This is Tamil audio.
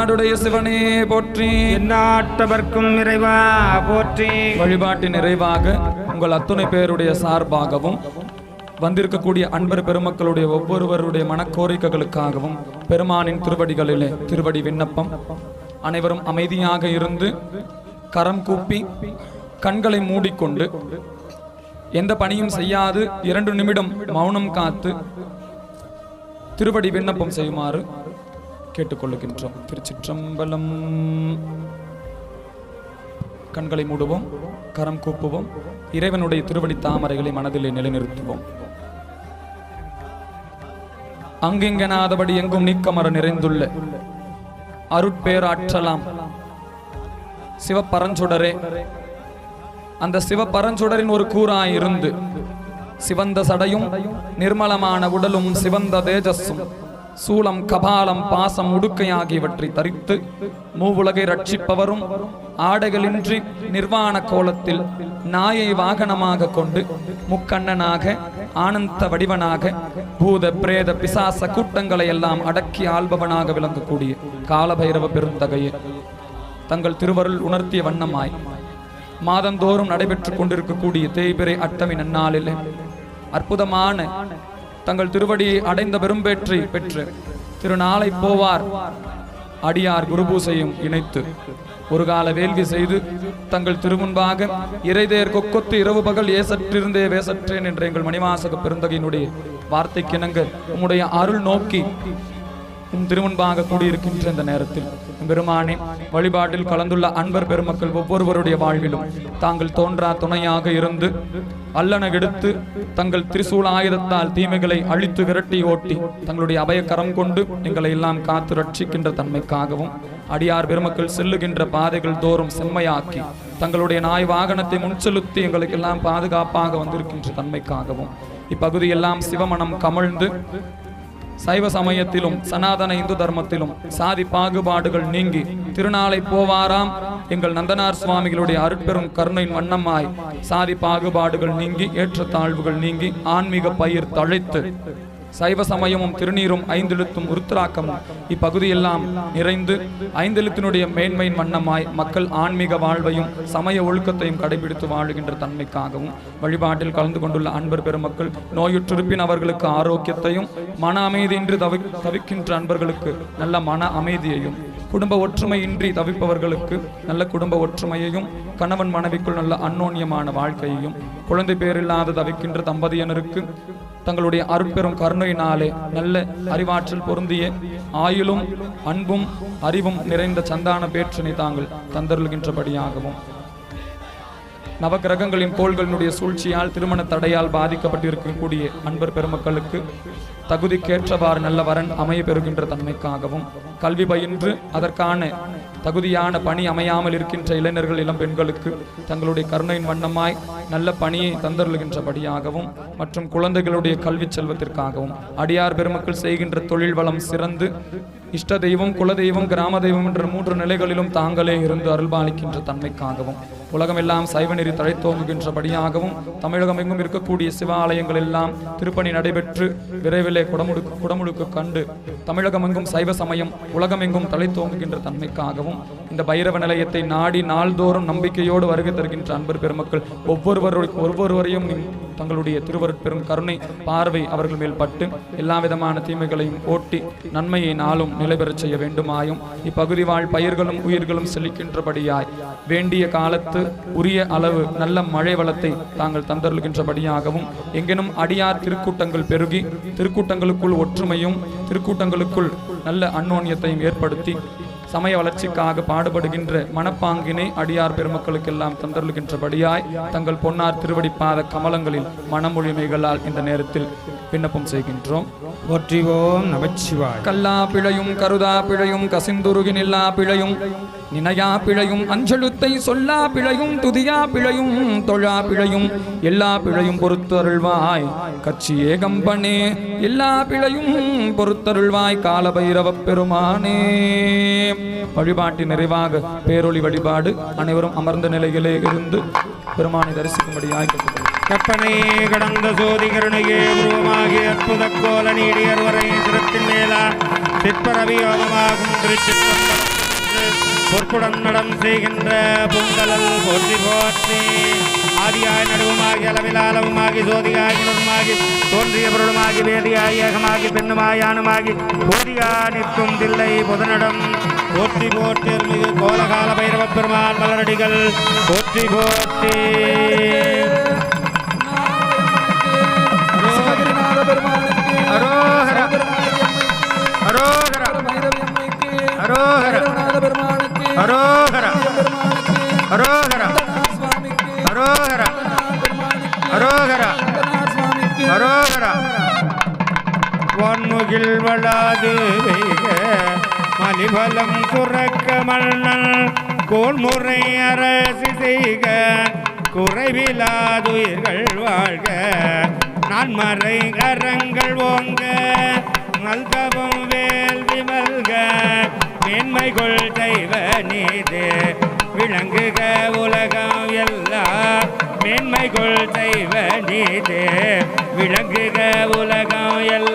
தென்னாடுடைய சிவனே போற்றி. எந்நாட்டவர்க்கும் இறைவா போற்றி. வழிபாட்டின் நிறைவாக உங்கள் அத்துணை பேருடைய சார்பாகவும் வந்திருக்கக்கூடிய அன்பர் பெருமக்களுடைய ஒவ்வொருவருடைய மனக்கோரிக்கைகளுக்காகவும் பெருமானின் திருவடிகளிலே திருவடி விண்ணப்பம் அனைவரும் அமைதியாக இருந்து கரம் கூப்பி கண்களை மூடிக்கொண்டு எந்த பணியும் செய்யாது இரண்டு நிமிடம் மௌனம் காத்து திருவடி விண்ணப்பம் செய்யுமாறு கேட்டுக்கொள்ளுகின்றோம். திருச்சிற்றம்பலம். கண்களை மூடுவோம் கரம் கூப்புவோம் இறைவனுடைய திருவடி தாமரைகளை மனதிலே நிலைநிறுத்துவோம். அங்கிங்கனாதபடி எங்கும் நீக்கமர நிறைந்துள்ள அருட்பேராற்றலாம். சிவப்பரஞ்சுடரே அந்த சிவப்பரஞ்சுடரின் ஒரு கூறாய் இருந்து சிவந்த சடையும் நிர்மலமான உடலும் சிவந்த தேஜஸும் சூலம் கபாலம் பாசம் உடுக்கையாகியவற்றை தரித்து மூவுலகை ரட்சிப்பவரும் ஆடைகளின்றி நிர்வாண கோலத்தில் நாயை வாகனமாக கொண்டு முக்கண்ணனாக ஆனந்த வடிவனாக பூத பிரேத பிசாச கூட்டங்களை எல்லாம் அடக்கி ஆள்பவனாக விளங்கக்கூடிய காலபைரவ பெருந்தகையே. தங்கள் திருவருள் உணர்த்திய வண்ணமாய் மாதந்தோறும் நடைபெற்றுக் கொண்டிருக்கக்கூடிய தேய்பிறை அட்டமி நன்னாளிலே அற்புதமான தங்கள் திருவடி அடைந்த பெரும்பேற்றை பெற்று திருநாளை போவார். அடியார் குருபூசையும் இணைத்து ஒரு கால வேள்வி செய்து தங்கள் திருமுன்பாக இறைதேர் கொக்கொத்து இரவு பகல் ஏசற்றிருந்தே வேசற்றேன் என்ற எங்கள் மணிவாசக பெருந்தகையினுடைய வார்த்தைக்கிணங்க உம்முடைய அருள் நோக்கி உம் திருமுன்பாக கூடியிருக்கின்ற இந்த நேரத்தில். பெருமானே வழிபாட்டில் கலந்துள்ள அன்பர் பெருமக்கள் ஒவ்வொருவருடைய வாழ்விலும் தாங்கள் தோன்றா துணையாக இருந்து அல்லன எடுத்து தங்கள் திரிசூல் ஆயுதத்தால் தீமைகளை அழித்து விரட்டி ஓட்டி தங்களுடைய அபயக்கரம் கொண்டு எங்களை எல்லாம் காத்து ரட்சிக்கின்ற தன்மைக்காகவும் அடியார் பெருமக்கள் செல்லுகின்ற பாதைகள் தோறும் செம்மையாக்கி தங்களுடைய நாய் வாகனத்தை முன்செலுத்தி எங்களுக்கெல்லாம் பாதுகாப்பாக வந்திருக்கின்ற தன்மைக்காகவும் இப்பகுதியெல்லாம் சிவமணம் கமழ்ந்து சைவ சமயத்திலும் சனாதன இந்து தர்மத்திலும் சாதி பாகுபாடுகள் நீங்கி திருநாளை போவாராம். எங்கள் நந்தனார் சுவாமிகளுடைய அருட்பெரும் கருணையின் வண்ணமாய் சாதி பாகுபாடுகள் நீங்கி ஏற்றத்தாழ்வுகள் நீங்கி ஆன்மீக பயிர் தழைத்து சைவ சமயமும் திருநீரும் ஐந்தெழுத்தும் உருத்தராக்கமும் இப்பகுதியெல்லாம் நிறைந்து ஐந்தெழுத்தினுடைய மேன்மையின் வண்ணமாய் மக்கள் ஆன்மீக வாழ்வையும் சமய ஒழுக்கத்தையும் கடைபிடித்து வாழுகின்ற தன்மைக்காகவும் வழிபாட்டில் கலந்து கொண்டுள்ள அன்பர் பெருமக்கள் நோயுற்றிருப்பின் அவர்களுக்கு ஆரோக்கியத்தையும் மன அமைதியின்றி தவி தவிக்கின்ற அன்பர்களுக்கு நல்ல மன அமைதியையும் குடும்ப ஒற்றுமையின்றி தவிப்பவர்களுக்கு நல்ல குடும்ப ஒற்றுமையையும் கணவன் மனைவிக்குள் நல்ல அன்னோன்யமான வாழ்க்கையையும் குழந்தை பேரில்லாத தவிக்கின்ற தம்பதியினருக்கு தங்களுடைய அருட்பெரும் கருணையினாலே நல்ல அறிவாற்றல் பொருந்திய ஆயுளும் அன்பும் அறிவும் நிறைந்த சந்தான பேற்றினை தாங்கள் தந்தருளுகின்றபடியாகவும். நவகிரகங்களின் கோள்களினுடைய சூழ்ச்சியால் திருமண தடையால் பாதிக்கப்பட்டிருக்கக்கூடிய அன்பர் பெருமக்களுக்கு தகுதிக்கேற்றவாறு நல்ல வரன் அமைய பெறுகின்ற தன்மைக்காகவும் கல்வி பயின்று அதற்கான தகுதியான பணி அமையாமல் இருக்கின்ற இளைஞர்கள் இளம் பெண்களுக்கு தங்களுடைய கருணையின் வண்ணமாய் நல்ல பணியை தந்தருளுகின்றபடியாகவும் மற்றும் குழந்தைகளுடைய கல்வி செல்வத்திற்காகவும் அடியார் பெருமக்கள் செய்கின்ற தொழில் வளம் சிறந்து இஷ்ட தெய்வம் குலதெய்வம் கிராம தெய்வம் என்ற மூன்று நிலைகளிலும் தாங்களே இருந்து அருள்பாலிக்கின்ற தன்மைக்காகவும் உலகமெல்லாம் சைவநெறி தழைத்தோங்குகின்றபடியாகவும் தமிழகம் எங்கும் இருக்கக்கூடிய சிவாலயங்கள் எல்லாம் திருப்பணி நடைபெற்று விரைவில் குடமுழுக்கு குடமுழுக்கு கண்டு தமிழகமெங்கும் சைவ சமயம் உலகமெங்கும் தழைத்தோங்குகின்ற தன்மைக்காகவும் இந்த பைரவ நிலையத்தை நாடி நாள்தோறும் நம்பிக்கையோடு வருகை தருகின்ற அன்பர் பெருமக்கள் ஒவ்வொருவருடைய ஒவ்வொருவரையும் தங்களுடைய திருவருட்பெரும் கருணை பார்வை அவர்கள் மேல் பட்டு எல்லா விதமான தீமைகளையும் ஓட்டி நன்மையை நாளும் நிலைபெறச் செய்ய வேண்டுமாயும் இப்பகுதி வாழ் பயிர்களும் உயிர்களும் செழிக்கின்றபடியாய் வேண்டிய காலத்து உரிய அளவு நல்ல மழை வளத்தை தாங்கள் தந்தருகின்றபடியாகவும் எங்கெனும் அடியார் திருக்கூட்டங்கள் பெருகி திருக்கூட்டங்களுக்குள் ஒற்றுமையும் திருக்கூட்டங்களுக்குள் நல்ல அன்னோன்யத்தையும் ஏற்படுத்தி சமய வளர்ச்சிக்காக பாடுபடுகின்ற மனப்பாங்கினை அடியார் பெருமக்களுக்கெல்லாம் தந்தருகின்றபடியாய் தங்கள் பொன்னார் திருவடிப்பாத கமலங்களில் மனமொழிமைகளால் இந்த நேரத்தில் விண்ணப்பம் செய்கின்றோம். போற்றிவோம் நமச்சிவாய் கல்லா பிழையும் கருதா பிழையும் கசிந்துருகி நில்லா பிழையும் நினையா பிழையும் அஞ்சலுத்தை சொல்லா பிழையும் துதியா பிழையும் தொழா பிழையும் எல்லா பிழையும் பொறுத்தருள்வாய். கட்சி ஏகம்பனே எல்லா பிழையும் பொறுத்தருள்வாய் காலபைரவப் பெருமானே. வழிபாட்டின் நிறைவாக பேரொளி வழிபாடு அனைவரும் அமர்ந்த நிலையிலே இருந்து பெருமானை தரிசிக்கும்படியாய் கேட்டுக்கொள்கிறேன் கற்பனையே கடந்த சோதி கருணையே உருவமாகி அற்புத கோல நீடியர் வரை சிறத்தின் மேலா சிற்பரவியோகமாகும் திருச்சிற்றம்பலம். பொற்குடன் நடம் செய்கின்ற பொங்கலல் போற்றி போற்றி. ஆதியாய் நடுவுமாகி அளவிலாலவுமாகி சோதியாகி நுருமாகி தோன்றிய பொருளுமாகி வேதியாய் ஏகமாகி பெண்ணுமாய் ஆணுமாகி போதியா நிற்கும் தில்லை புதனிடம். போற்றி போற்றி மிகு கோலகால பைரவ பெருமான் மலரடிகள். போற்றி போற்றி. சிவகிரிநாத பெருமானுக்கு அரோகரா. அரோகரா. பைரவி அம்மைக்கு அரோகரா. பெருமானுக்கு அரோகரா. அரோகரா சுவாமிக்கு அரோகரா. அரோகரா. அரோகரா. வளாது மலிபலம் சுரக்க மன்னன் கோன்முறை அரசு செய்க குறைவிலாதுயிர்கள் வாழ்க. நான் மறை கரங்கள் ஓங்க நல்தவம் வேள்வி மல்க மேன்மைகள் தெய்வ நீது. விளங்குக உலகம் எல்லாம் மேன்மைகள் தெய்வ நீது. விளங்குக உலகம் எல்லாம்